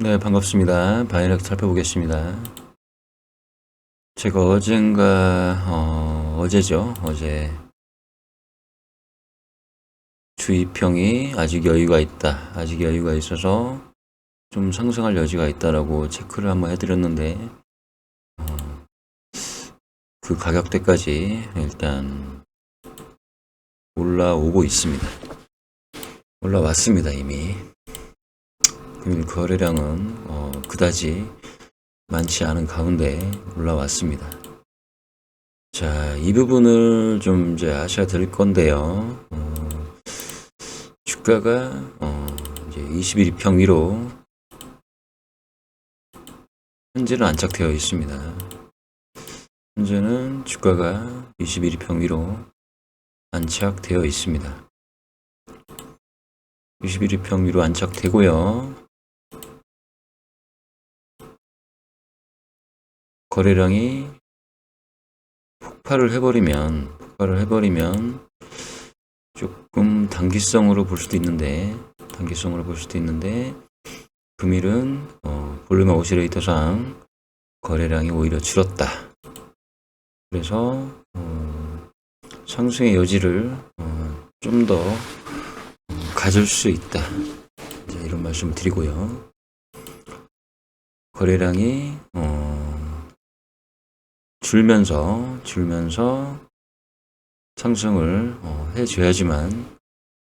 네, 반갑습니다. 바이렉 살펴보겠습니다. 제가 어젠가, 어, 어제죠. 어제 주의평이 아직 여유가 있다. 아직 여유가 있어서 좀 상승할 여지가 있다라고 체크를 한번 해드렸는데, 어, 그 가격대까지 일단 올라오고 있습니다. 올라왔습니다, 이미. 금일 거래량은 어, 그다지 많지 않은 가운데 올라왔습니다. 자, 이 부분을 좀 이제 아셔야 될 건데요. 어, 주가가 어, 이제 21평 위로 현재는 안착되어 있습니다. 현재는 주가가 21평 위로 안착되어 있습니다. 21평 위로 안착되고요. 거래량이 폭발을 해버리면, 폭발을 해버리면 조금 단기성으로 볼 수도 있는데, 단기성으로 볼 수도 있는데, 금일은 어, 볼륨 오시레이터상 거래량이 오히려 줄었다. 그래서 어, 상승의 여지를 어, 좀더 가질 수 있다. 이런 말씀을 드리고요. 거래량이 어, 줄면서 줄면서 상승을 어, 해줘야지만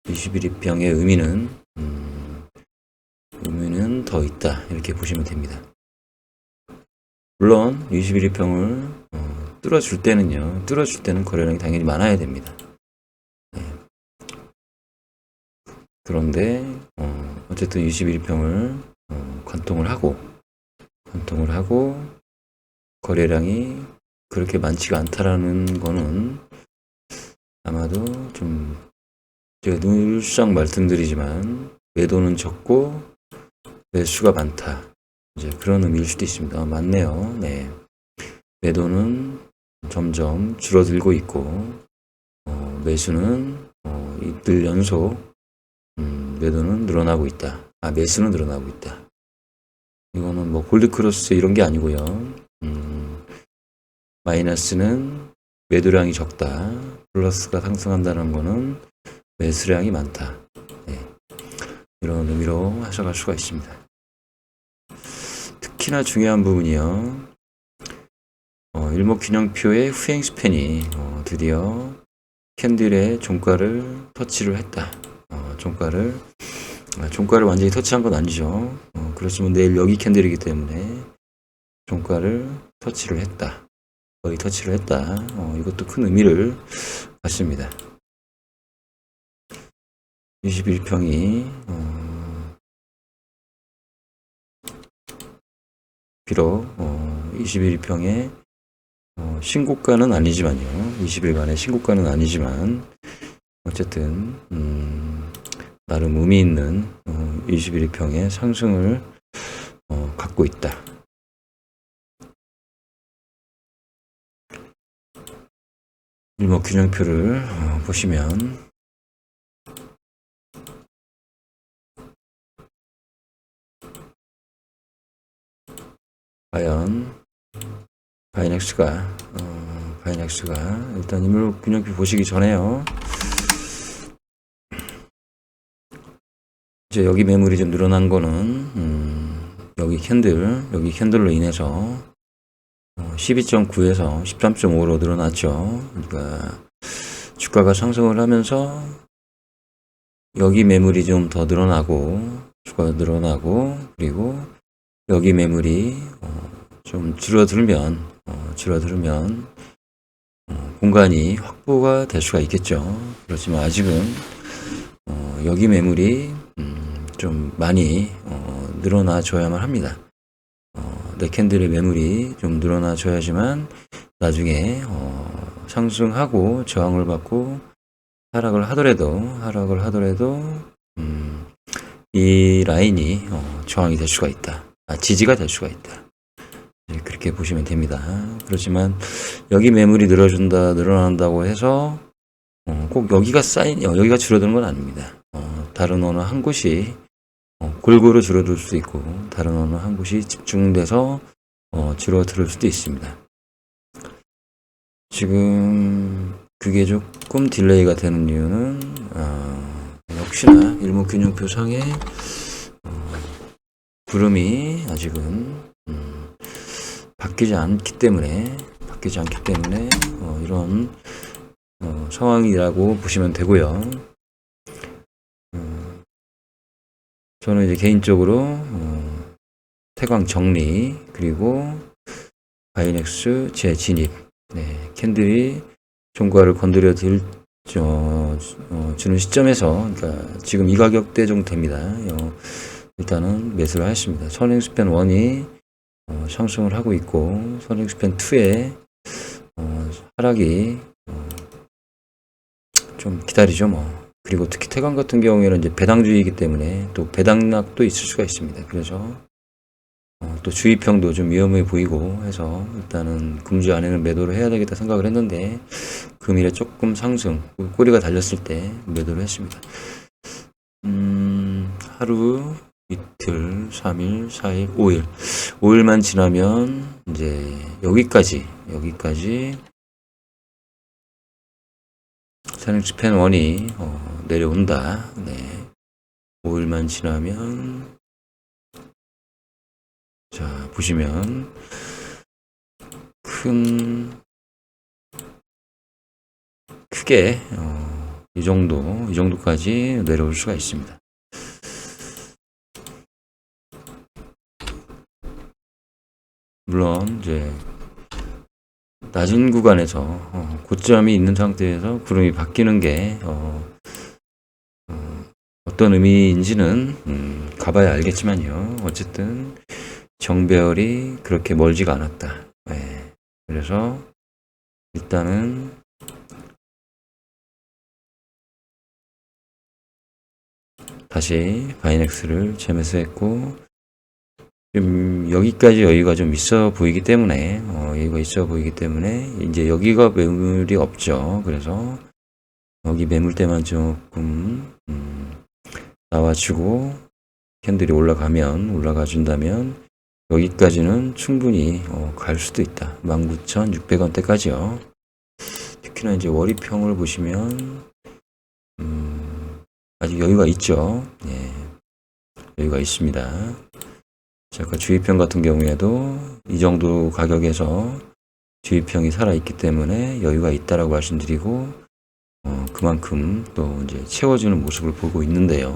21입병의 의미는 음, 의미는 더 있다 이렇게 보시면 됩니다. 물론 21입병을 어, 뚫어줄 때는요 뚫어줄 때는 거래량이 당연히 많아야 됩니다. 네. 그런데 어, 어쨌든 21평을 어, 관통을 하고 관통을 하고 거래량이 그렇게 많지가 않다라는 거는 아마도 좀 제가 늘상 말씀드리지만 매도는 적고 매수가 많다 이제 그런 의미일 수도 있습니다. 아, 맞네요. 네 매도는 점점 줄어들고 있고 어, 매수는 어, 이틀 연속 음, 매도는 늘어나고 있다. 아, 매수는 늘어나고 있다. 이거는 뭐 골드크로스 이런 게 아니고요. 음, 마이너스는 매도량이 적다. 플러스가 상승한다는 거는 매수량이 많다. 네. 이런 의미로 하셔갈 수가 있습니다. 특히나 중요한 부분이요. 어, 일목균형표의 후행 스팬이 어, 드디어 캔들의 종가를 터치를 했다. 어, 종가를 아, 종가를 완전히 터치한 건 아니죠. 어, 그렇지만 내일 여기 캔들이기 때문에 종가를 터치를 했다. 거의 터치를 했다. 어, 이것도 큰 의미를 갖습니다. 21평이 어, 비록 어, 21평의 어, 신고가는 아니지만요. 20일간의 신고가는 아니지만 어쨌든 음, 나름 의미 있는 어, 21평의 상승을 어, 갖고 있다. 일목 균형표를 어, 보시면 과연 바이넥스가 어, 바이넥스가 일단 일목 균형표 보시기 전에요. 이제 여기 매물이 좀 늘어난 거는 음, 여기 캔들 여기 캔들로 인해서 어, 12.9에서 13.5로 늘어났죠. 그러니까 주가가 상승을 하면서 여기 매물이 좀 더 늘어나고 주가가 늘어나고 그리고 여기 매물이 어, 좀 줄어들면 어, 줄어들면 어, 공간이 확보가 될 수가 있겠죠. 그렇지만 아직은 어, 여기 매물이 음, 좀 많이 어, 늘어나 줘야만 합니다. 캔들의 매물이 좀 늘어나줘야지만 나중에 어, 상승하고 저항을 받고 하락을 하더라도 하락을 하더라도 음, 이 라인이 어, 저항이 될 수가 있다. 아, 지지가 될 수가 있다. 네, 그렇게 보시면 됩니다. 그렇지만 여기 매물이 늘어준다 늘어난다고 해서 어, 꼭 여기가 쌓인 어, 여기가 줄어드는 건 아닙니다. 어, 다른 어느 한 곳이 어, 골고루 줄어들 수도 있고 다른 어느 한 곳이 집중돼서 어, 줄어들 수도 있습니다. 지금 그게 조금 딜레이가 되는 이유는 어, 역시나 일목균형표 상에 어, 구름이 아직은 음, 바뀌지 않기 때문에 바뀌지 않기 때문에 어, 이런 어, 상황이라고 보시면 되고요. 저는 이제 개인적으로 어, 태광 정리 그리고 바이넥스 재진입 네, 캔들이 종가를 건드려 들 어, 어, 주는 시점에서 그러니까 지금 이 가격대 정도 됩니다. 어, 일단은 매수를 하였습니다. 선행스펜 1이 어, 상승을 하고 있고 선행스펜 2의 어, 하락이 어, 좀 기다리죠 뭐. 그리고 특히 태광 같은 경우에는 이제 배당주의이기 때문에 또 배당락도 있을 수가 있습니다. 그래서 어, 또 주의평도 좀 위험해 보이고 해서 일단은 금주 안에는 매도를 해야 되겠다 생각을 했는데 금일에 조금 상승 꼬리가 달렸을 때 매도를 했습니다. 음, 하루 이틀, 3일, 4일, 5일. 5일만 지나면 이제 여기까지 여기까지 사행스펜 원이 어, 내려온다. 네. 5일만 지나면 자 보시면 큰 크게 어, 이 정도 이 정도까지 내려올 수가 있습니다. 물론 이제 낮은 구간에서 어, 고점이 있는 상태에서 구름이 바뀌는 게 어, 떤 의미인지는 음, 가봐야 알겠지만요. 어쨌든 정배열이 그렇게 멀지가 않았다. 예. 그래서 일단은 다시 바이넥스를 재매수했고 좀 여기까지 여유가 좀 있어 보이기 때문에 어, 여유가 있어 보이기 때문에 이제 여기가 매물이 없죠. 그래서 여기 매물대만 조금 음, 나와주고 캔들이 올라가면 올라가 준다면 여기까지는 충분히 어, 갈 수도 있다. 19,600원대까지요. 특히나 이제 월이평을 보시면 음, 아직 여유가 있죠. 예, 여유가 있습니다. 자, 그 주의평 같은 경우에도 이 정도 가격에서 주의평이 살아있기 때문에 여유가 있다라고 말씀드리고 어, 그만큼 또 이제 채워주는 모습을 보고 있는데요.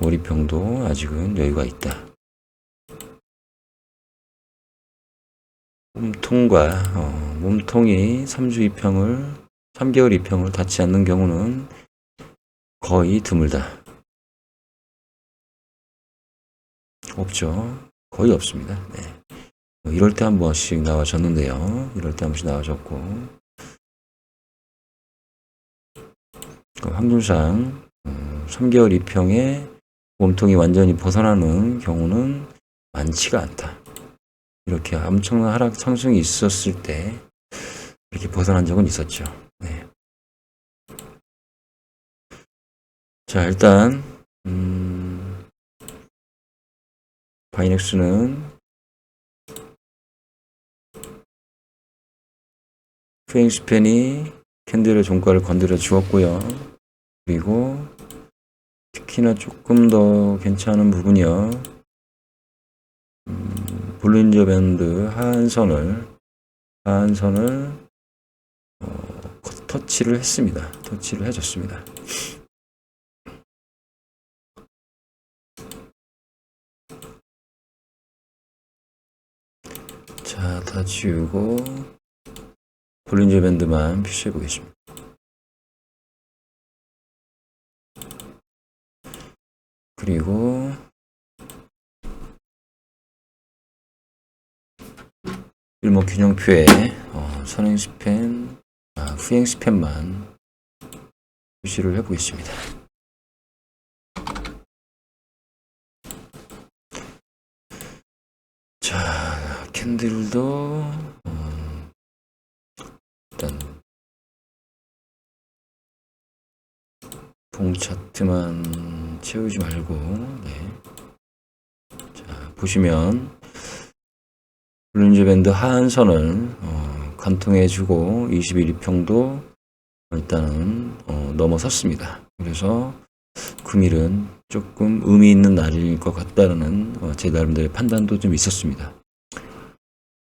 월이평도 아직은 여유가 있다. 몸통과 어, 몸통이 3주 2평을 3개월 2평을 닿지 않는 경우는 거의 드물다. 없죠. 거의 없습니다. 네. 뭐 이럴 때 한 번씩 나와줬는데요. 이럴 때 한 번씩 나와줬고 그 확률상 3개월 2평에 몸통이 완전히 벗어나는 경우는 많지가 않다. 이렇게 엄청난 하락 상승이 있었을 때 이렇게 벗어난 적은 있었죠. 네. 자 일단 음, 바이넥스는 프랭스펜이 캔들의 종가를 건드려 주었고요. 그리고 특히나 조금 더 괜찮은 부분이요. 음, 볼린저 밴드 하한선을 하한선을 어, 터치를 했습니다. 터치를 해줬습니다. 자, 다 지우고 볼린저 밴드만 표시해 보겠습니다. 그리고 일목 균형표에 어, 선행 스팬, 아, 후행 스팬만 표시를 해보겠습니다. 자, 캔들도 음, 일단 봉 차트만 채우지 말고 네. 자 보시면 블린즈 밴드 하한선을 어, 관통해주고 21이평도 일단은 어, 넘어섰습니다. 그래서 금일은 조금 의미 있는 날일 것 같다는 어, 제 나름대로의 판단도 좀 있었습니다.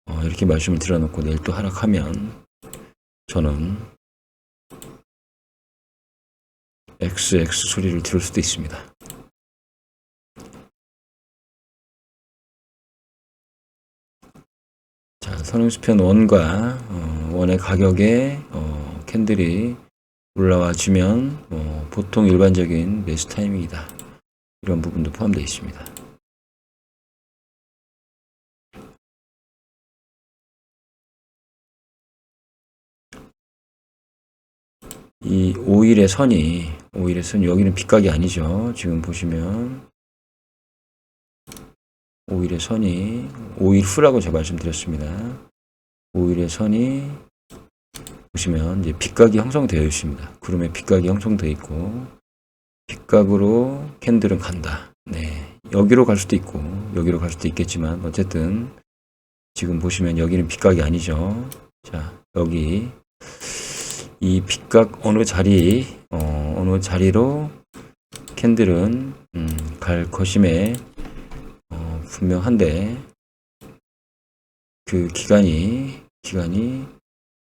어, 이렇게 말씀을 드려놓고 내일 또 하락하면 저는 XX 소리를 들을 수도 있습니다. 자, 선행수편 원과 어, 원의 가격에 어, 캔들이 올라와 주면 어, 보통 일반적인 매수 타이밍이다. 이런 부분도 포함되어 있습니다. 이 5일의 선이 5일의 선 여기는 빗각이 아니죠. 지금 보시면 5일의 선이 5일 후라고 제가 말씀드렸습니다. 5일의 선이 보시면 이제 빗각이 형성되어 있습니다. 구름에 빗각이 형성되어 있고 빗각으로 캔들은 간다. 네. 여기로 갈 수도 있고 여기로 갈 수도 있겠지만 어쨌든 지금 보시면 여기는 빗각이 아니죠. 자, 여기 이 빗각 어느 자리 어, 어느 자리로 캔들은 음, 갈 것임에 어, 분명한데 그 기간이 기간이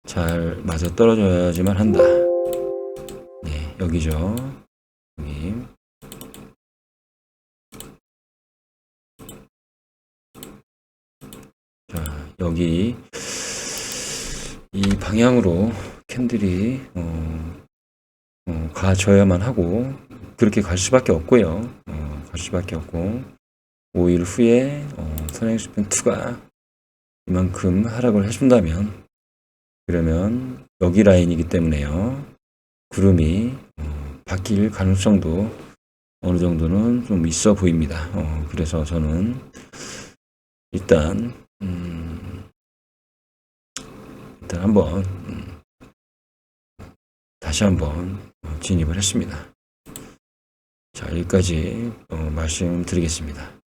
잘 맞아 떨어져야지만 한다. 네, 여기죠. 여기. 자, 여기 이 방향으로 캔들이 어, 어, 가져야만 하고 그렇게 갈 수밖에 없고요. 어, 갈 수밖에 없고 5일 후에 어, 선행수pen 2가 이만큼 하락을 해준다면 그러면 여기 라인이기 때문에요. 구름이 어, 바뀔 가능성도 어느 정도는 좀 있어 보입니다. 어, 그래서 저는 일단 음, 일단 한번 음, 다시 한번 어, 진입을 했습니다. 자 여기까지 어, 말씀드리겠습니다.